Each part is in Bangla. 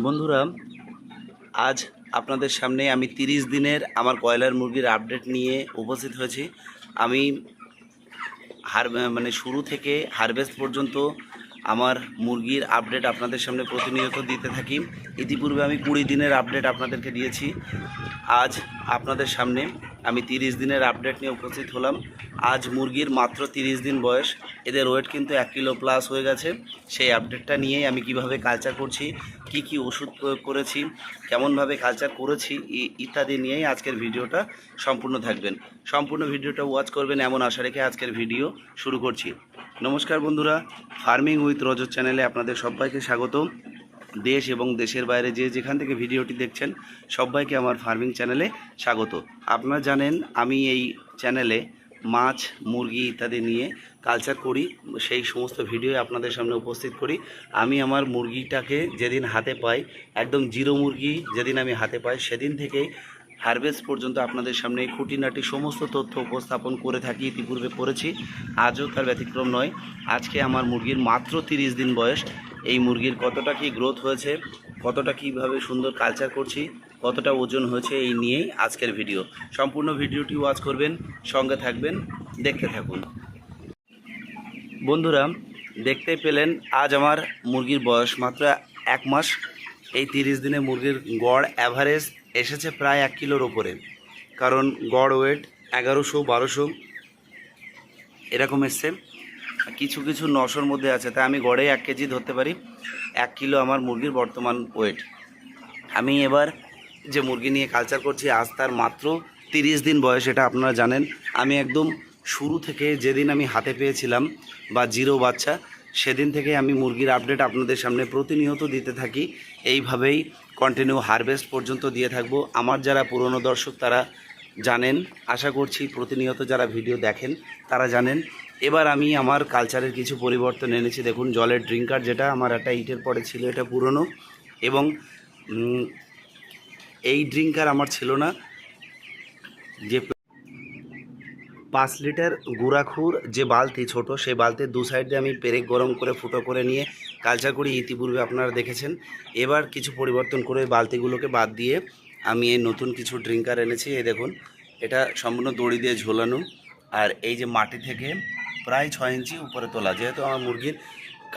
বন্ধুরা, আজ আপনাদের সামনে আমি তিরিশ দিনের আমার কয়লার মুরগির আপডেট নিয়ে উপস্থিত হয়েছি। আমি হার মানে শুরু থেকে হারভেস্ট পর্যন্ত আমার মুরগির আপডেট আপনাদের সামনে প্রতিনিয়ত দিতে থাকি। ইতিপূর্বে আমি কুড়ি দিনের আপডেট আপনাদেরকে দিয়েছি। আজ আপনাদের সামনে আমি তিরিশ দিনের আপডেট নিয়ে উপস্থিত হলাম। আজ মুরগির মাত্র তিরিশ দিন বয়স। এদের ওয়েট কিন্তু এক কিলো প্লাস হয়ে গেছে। সেই আপডেটটা নিয়েই আমি কীভাবে কালচার করছি, কি কি ওষুধ প্রয়োগ করেছি, কেমনভাবে কালচার করেছি ইত্যাদি নিয়েই আজকের ভিডিওটা সম্পূর্ণ থাকবেন। সম্পূর্ণ ভিডিওটা ওয়াচ করবেন এমন আশা রেখে আজকের ভিডিও শুরু করছি। নমস্কার বন্ধুরা ফার্মিং উইথ রজত চ্যানেলে আপনাদের সবাইকে স্বাগত দেশ এবং দেশের বাইরে যে যেখান থেকে ভিডিওটি দেখছেন, সবাইকে আমার ফার্মিং চ্যানেলে স্বাগত। আপনারা জানেন, আমি এই চ্যানেলে মাছ, মুরগি ইত্যাদি নিয়ে কালচার করি, সেই সমস্ত ভিডিও আপনাদের সামনে উপস্থিত করি। আমি আমার মুরগিটাকে যেদিন হাতে পাই, একদম জিরো মুরগি যেদিন আমি হাতে পাই, সেদিন থেকেই হারভেস্ট পর্যন্ত আপনাদের সামনে খুঁটিনাটি সমস্ত তথ্য উপস্থাপন করে থাকি, ইতিপূর্বে করেছি। আজও তার ব্যতিক্রম নয়। আজকে আমার মুরগির মাত্র তিরিশ দিন বয়স। এই মুরগির কতটা কি গ্রোথ হয়েছে, কতটা কীভাবে সুন্দর কালচার করছি, কতটা ওজন হয়েছে এই নিয়েই আজকের ভিডিও সম্পূর্ণ ভিডিওটি ওয়াচ করবেন, সঙ্গে থাকবেন, দেখতে থাকুন। বন্ধুরা, দেখতে পেলেন আজ আমার মুরগির বয়স মাত্র এক মাস। এই তিরিশ দিনে মুরগির গড় অ্যাভারেজ এসেছে প্রায় এক কিলোর ওপরে কারণ গড় ওয়েট এগারোশো, বারোশো, এরকম এসছে। কিছু কিছু নশোর মধ্যে আছে। তাই আমি গড়ে এক কেজি ধরতে পারি। এক কিলো আমার মুরগির বর্তমান ওয়েট আমি এবার যে মুরগি নিয়ে কালচার করছি, আজ তার মাত্র তিরিশ দিন বয়স, এটা আপনারা জানেন। আমি একদম শুরু থেকে যেদিন আমি হাতে পেয়েছিলাম বা জিরো বাচ্চা, সেদিন থেকে আমি মুরগির আপডেট আপনাদের সামনে প্রতিনিয়ত দিতে থাকি। এইভাবেই কন্টিনিউ হারভেস্ট পর্যন্ত দিয়ে থাকব। আমার যারা পুরনো দর্শক, তারা জানেন, আশা করছি প্রতিনিয়ত যারা ভিডিও দেখেন তারা জানেন। এবার আমি আমার কালচারের কিছু পরিবর্তন এনেছি। দেখুন, জলের ড্রিঙ্কার যেটা, আমার একটা ইটের পরে ছিল, এটা পুরনো। এবং এই ড্রিঙ্কার আমার ছিল না। যে পাঁচ লিটার গুড়াখুর, যে বালতি ছোট, সেই বালতির দু সাইডে আমি পেরেক গরম করে, ফুটো করে নিয়ে কালচার করি। ইতিপূর্বে আপনারা দেখেছেন। এবার কিছু পরিবর্তন করে বালতিগুলোকে বাদ দিয়ে আমি এই নতুন কিছু ড্রিঙ্কার এনেছি, এই দেখুন, এটা সম্পূর্ণ দড়ি দিয়ে ঝোলানো, আর এই যে মাটি থেকে প্রায় ছয় ইঞ্চি উপরে তোলা, যেহেতু আমার মুরগির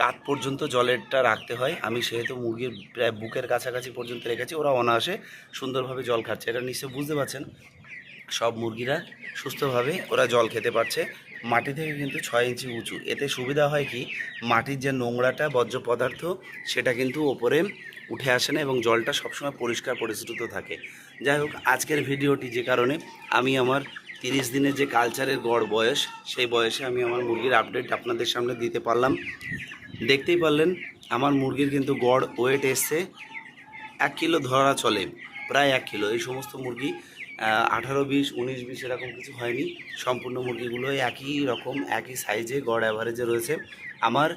কাত পর্যন্ত জলেরটা রাখতে হয়, আমি সেহেতু মুরগির প্রায় বুকের কাছাকাছি পর্যন্ত রেখেছি, ওরা অনায়াসে সুন্দরভাবে জল খাচ্ছে, এটা নিশ্চয়ই বুঝতে পারছেন, সব মুরগিরা সুস্থভাবে ওরা জল খেতে পারছে মাটি থেকে কিন্তু ছয় ইঞ্চি উঁচু। এতে সুবিধা হয় কি? মাটির যে নোংরাটা, বর্জ্য পদার্থ, সেটা কিন্তু ওপরে উঠে আসে না এবং জলটা সবসময় পরিষ্কার পরিশ্রুত থাকে। যাই হোক, আজকের ভিডিওটি যে কারণে আমি আমার তিরিশ দিনের যে কালচারের গড় বয়স, সেই বয়সে আমি আমার মুরগির আপডেট আপনাদের সামনে দিতে পারলাম। দেখতেই পারলেন, আমার মুরগির কিন্তু গড় ওয়েট এসছে এক কিলো ধরা চলে, প্রায় এক কিলো। এই সমস্ত মুরগি আঠারো বিশ, উনিশ বিশ এরকম কিছু হয়নি। সম্পূর্ণ মুরগিগুলো একই রকম, একই সাইজে গড় অ্যাভারেজে রয়েছে। আমার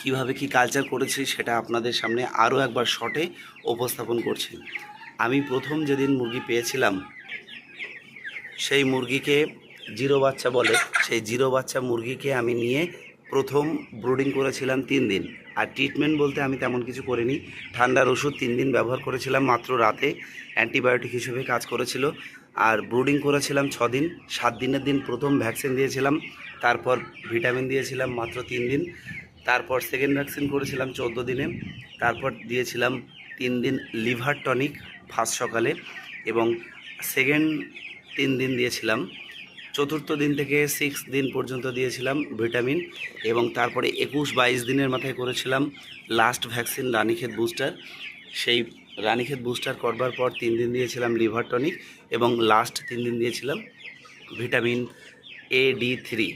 কীভাবে কি কালচার করেছি সেটা আপনাদের সামনে আরও একবার শর্টে উপস্থাপন করছি। আমি প্রথম যেদিন মুরগি পেয়েছিলাম, সেই মুরগিকে জিরো বাচ্চা বলে, সেই জিরো বাচ্চা মুরগিকে আমি নিয়ে প্রথম ব্রুডিং করেছিলাম তিন দিন। আর ট্রিটমেন্ট বলতে আমি তেমন কিছু করিনি। ঠান্ডার ওষুধ তিন দিন ব্যবহার করেছিলাম, মাত্র রাতে অ্যান্টিবায়োটিক হিসেবে কাজ করেছিল। আর ব্রুডিং করেছিলাম ছ দিন, সাত দিনের দিন প্রথম ভ্যাকসিন দিয়েছিলাম, তারপর ভিটামিন দিয়েছিলাম মাত্র তিন দিন, তারপর সেকেন্ড ভ্যাকসিন করেছিলাম চোদ্দ দিনে, তারপর দিয়েছিলাম তিন দিন লিভার টনিক ফার্স্ট সকালে এবং সেকেন্ড তিন দিন দিয়েছিলাম চতুর্থ দিন থেকে সিক্স দিন পর্যন্ত দিয়েছিলাম ভিটামিন এবং তারপরে একুশ বাইশ দিনের মাথায় করেছিলাম লাস্ট ভ্যাকসিন রানীক্ষেত বুস্টার সেই রানীক্ষেত বুস্টার করবার পর তিন দিন দিয়েছিলাম লিভার টনিক এবং লাস্ট তিন দিন দিয়েছিলাম ভিটামিন এ ডি থ্রি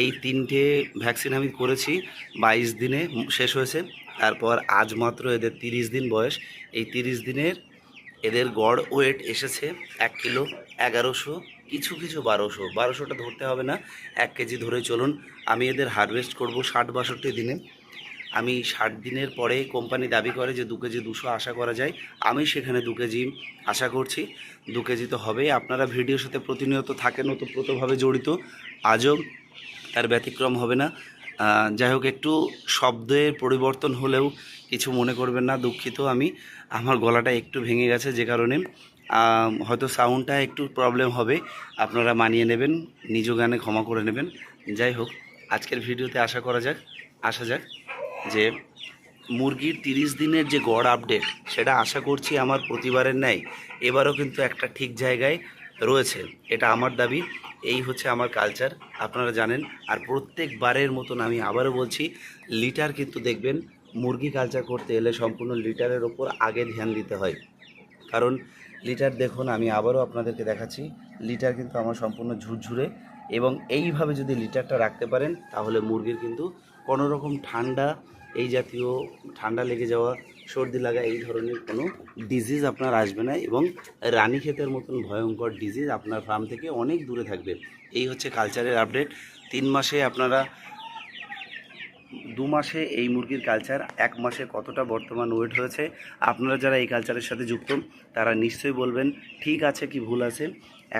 এই তিনটে ভ্যাকসিন আমি করেছি, বাইশ দিনে শেষ হয়েছে। তারপর আজ মাত্র এদের তিরিশ দিন বয়স। এই তিরিশ দিনের এদের গড় ওয়েট এসেছে এক কিলো এগারোশো কিছু কিছু বারোশো। বারোশোটা ধরতে হবে না, এক কেজি ধরে চলুন। আমি এদের হারভেস্ট করব ষাট, বাষট্টি দিনে। আমি ষাট দিনের পরে কোম্পানি দাবি করে যে দু কেজি দুশো আশা করা যায়। আমি সেখানে দু কেজি আশা করছি। দু কেজি তো হবেই। আপনারা ভিডিওর সাথে প্রতিনিয়ত থাকেন, ওতপ্রোতভাবে জড়িত। আজও তার ব্যতিক্রম হবে না। যাই হোক, একটু শব্দের পরিবর্তন হলেও কিছু মনে করবেন না, দুঃখিত আমি। আমার গলাটা একটু ভেঙে গেছে যে কারণে। হয়তো সাউন্ডটা একটু প্রবলেম হবে। আপনারা মানিয়ে নেবেন, নিজ গানে ক্ষমা করে নেবেন। যাই হোক, আজকের ভিডিওতে আশা করা যাক আসা যাক যে মুরগির তিরিশ দিনের যে গড় আপডেট সেটা আশা করছি আমার প্রতিবারের ন্যায়, এবারও কিন্তু একটা ঠিক জায়গায় রয়েছে। এটা আমার দাবি, এই হচ্ছে আমার কালচার আপনারা জানেন। আর প্রত্যেকবারের মতন আমি আবারও বলছি লিটার কিন্তু দেখবেন, মুরগি কালচার করতে এলে সম্পূর্ণ লিটারের ওপর আগে ধ্যান দিতে হয়। কারণ লিটার দেখুন, আমি আবারও আপনাদেরকে দেখাচ্ছি। লিটার কিন্তু আমার সম্পূর্ণ ঝুরঝুরে এবং এইভাবে যদি লিটারটা রাখতে পারেন, তাহলে মুরগির কিন্তু কোনো রকম ঠান্ডা, এই জাতীয় ঠান্ডা লেগে যাওয়া, সর্দি লাগা, এই ধরনের কোনো ডিজিজ আপনার আসবে না এবং রানী ক্ষেতের মতন ভয়ঙ্কর ডিজিজ আপনার ফার্ম থেকে অনেক দূরে থাকবে। এই হচ্ছে কালচারের আপডেট তিন মাসে আপনারা দু মাসে এই মুরগির কালচার এক মাসে কতটা বর্তমান ওয়েট হয়েছে, আপনারা যারা এই কালচারের সাথে যুক্ত, তারা নিশ্চয়ই বলবেন, ঠিক আছে কি ভুল আছে?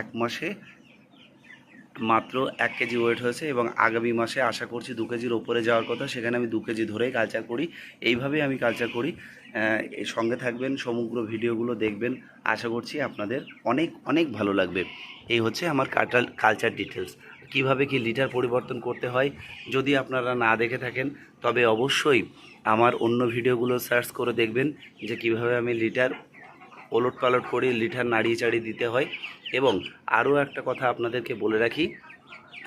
এক মাসে মাত্র এক কেজি ওয়েট হয়েছে এবং আগামী মাসে আশা করছি দু কেজির ওপরে যাওয়ার কথা, সেখানে আমি দু কেজি ধরেই কালচার করি। এইভাবেই আমি কালচার করি। সঙ্গে থাকবেন, সমগ্র ভিডিওগুলো দেখবেন। আশা করছি আপনাদের অনেক অনেক ভালো লাগবে। এই হচ্ছে আমার কাটাল কালচার ডিটেলস কীভাবে কি লিটার পরিবর্তন করতে হয় যদি আপনারা না দেখে থাকেন, তবে অবশ্যই আমার অন্য ভিডিওগুলো সার্চ করে দেখবেন যে কীভাবে আমি লিটার ওলট পালট করে লিটার নাড়িয়ে চাড়িয়ে দিতে হয়। এবং আরও একটা কথা আপনাদেরকে বলে রাখি,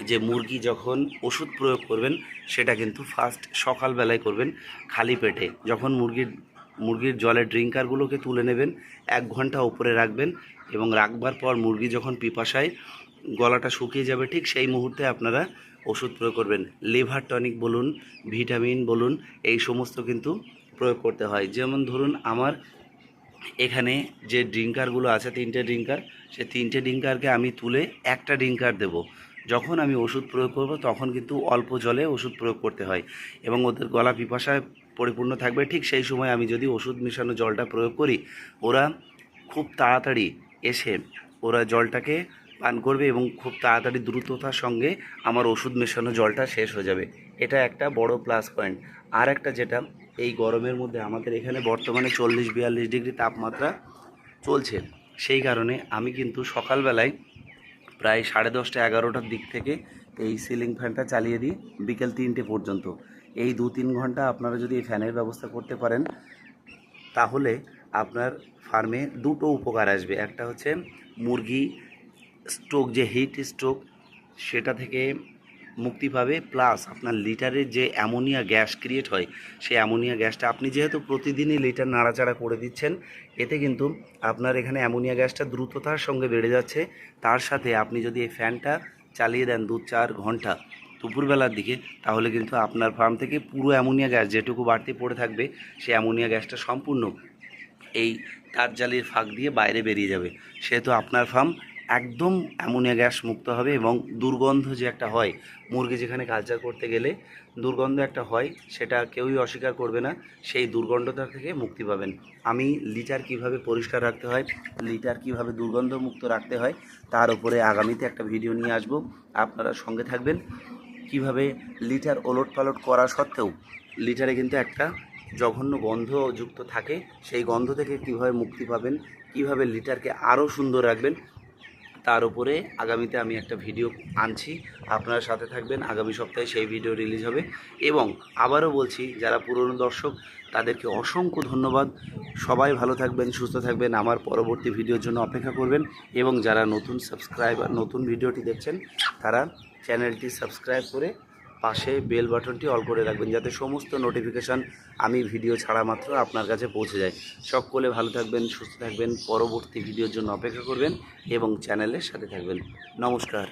যে মুরগি যখন ওষুধ প্রয়োগ করবেন, সেটা কিন্তু ফার্স্ট সকালবেলায় করবেন খালি পেটে। যখন মুরগির মুরগির জলের ড্রিঙ্কারগুলোকে তুলে নেবেন, এক ঘণ্টা উপরে রাখবেন এবং রাখবার পর মুরগি যখন পিপাসায় গলাটা শুকিয়ে যাবে ঠিক সেই মুহূর্তে আপনারা ওষুধ প্রয়োগ করবেন। লিভার টনিক বলুন, ভিটামিন বলুন, এই সমস্ত কিন্তু প্রয়োগ করতে হয়। যেমন ধরুন আমার এখানে যে ড্রিঙ্কারগুলো আছে, তিনটে ড্রিঙ্কার, সে তিনটে ড্রিঙ্কারকে আমি তুলে একটা ড্রিঙ্কার দেব। যখন আমি ওষুধ প্রয়োগ করব, তখন কিন্তু অল্প জলে ওষুধ প্রয়োগ করতে হয় এবং ওদের গলা পিপাসায় পরিপূর্ণ থাকবে। ঠিক সেই সময় আমি যদি ওষুধ মেশানো জলটা প্রয়োগ করি, ওরা খুব তাড়াতাড়ি এসে ওরা জলটাকে পান করবে এবং খুব তাড়াতাড়ি দ্রুততার সঙ্গে আমার ওষুধ মেশানো জলটা শেষ হয়ে যাবে। এটা একটা বড় প্লাস পয়েন্ট আর একটা যেটা, এই গরমের মধ্যে আমাদের এখানে বর্তমানে চল্লিশ বিয়াল্লিশ ডিগ্রি তাপমাত্রা চলছে। সেই কারণে আমি কিন্তু সকালবেলায় প্রায় সাড়ে দশটা এগারোটার দিক থেকে এই সিলিং ফ্যানটা চালিয়ে দিই বিকেল তিনটে পর্যন্ত। এই দু তিন ঘণ্টা আপনারা যদি এই ফ্যানের ব্যবস্থা করতে পারেন, তাহলে আপনার ফার্মে দুটো উপকার আসবে। একটা হচ্ছে মুরগি স্ট্রোক যে হিট স্ট্রোক সেটা থেকে মুক্তি পাবে। প্লাস আপনার লিটারের যে অ্যামোনিয়া গ্যাস ক্রিয়েট হয়, সেই অ্যামোনিয়া গ্যাসটা আপনি যেহেতু প্রতিদিনই লিটার নাড়াচাড়া করে দিচ্ছেন, এতে কিন্তু আপনার এখানে অ্যামোনিয়া গ্যাসটা দ্রুততার সঙ্গে বেড়ে যাচ্ছে। তার সাথে আপনি যদি এই ফ্যানটা চালিয়ে দেন দু চার ঘণ্টা দুপুরবেলার দিকে, তাহলে কিন্তু আপনার ফার্ম থেকে পুরো অ্যামোনিয়া গ্যাস যেটুকু বাড়তি পড়ে থাকবে, সেই অ্যামোনিয়া গ্যাসটা সম্পূর্ণ এই তার জালির ফাঁক দিয়ে বাইরে বেরিয়ে যাবে। সেহেতু আপনার ফার্ম একদম অ্যামোনিয়া গ্যাস মুক্ত হবে এবং দুর্গন্ধ যে একটা হয়, মুরগি যেখানে কালচার করতে গেলে দুর্গন্ধ একটা হয়, সেটা কেউই অস্বীকার করবে না, সেই দুর্গন্ধটা থেকে মুক্তি পাবেন। আমি লিটার কীভাবে পরিষ্কার রাখতে হয়, লিটার কীভাবে দুর্গন্ধ মুক্ত রাখতে হয়, তার উপরে আগামীতে একটা ভিডিও নিয়ে আসব। আপনারা সঙ্গে থাকবেন। কীভাবে লিটার ওলট পালট করা সত্ত্বেও, লিটারে কিন্তু একটা জঘন্য গন্ধ যুক্ত থাকে, সেই গন্ধ থেকে কীভাবে মুক্তি পাবেন, কীভাবে লিটারকে আরও সুন্দর রাখবেন তার উপরে আগামীতে আমি একটা ভিডিও আনছি। আপনার সাথে থাকবেন, আগামী সপ্তাহে সেই ভিডিও রিলিজ হবে। এবং আবারও বলছি, যারা পুরনো দর্শক, তাদেরকে অসংখ্য ধন্যবাদ। সবাই ভালো থাকবেন, সুস্থ থাকবেন। আমার পরবর্তী ভিডিওর জন্য অপেক্ষা করবেন। এবং যারা নতুন সাবস্ক্রাইবার নতুন ভিডিওটি দেখছেন, তারা চ্যানেলটি সাবস্ক্রাইব করে পাশে বেল বাটনটি অল করে রাখবেন যাতে সমস্ত নোটিফিকেশান আমি ভিডিও ছাড়া মাত্র আপনার কাছে পৌঁছে যায়। সকলে ভালো থাকবেন, সুস্থ থাকবেন। পরবর্তী ভিডিওর জন্য অপেক্ষা করবেন এবং চ্যানেলের সাথে থাকবেন। নমস্কার।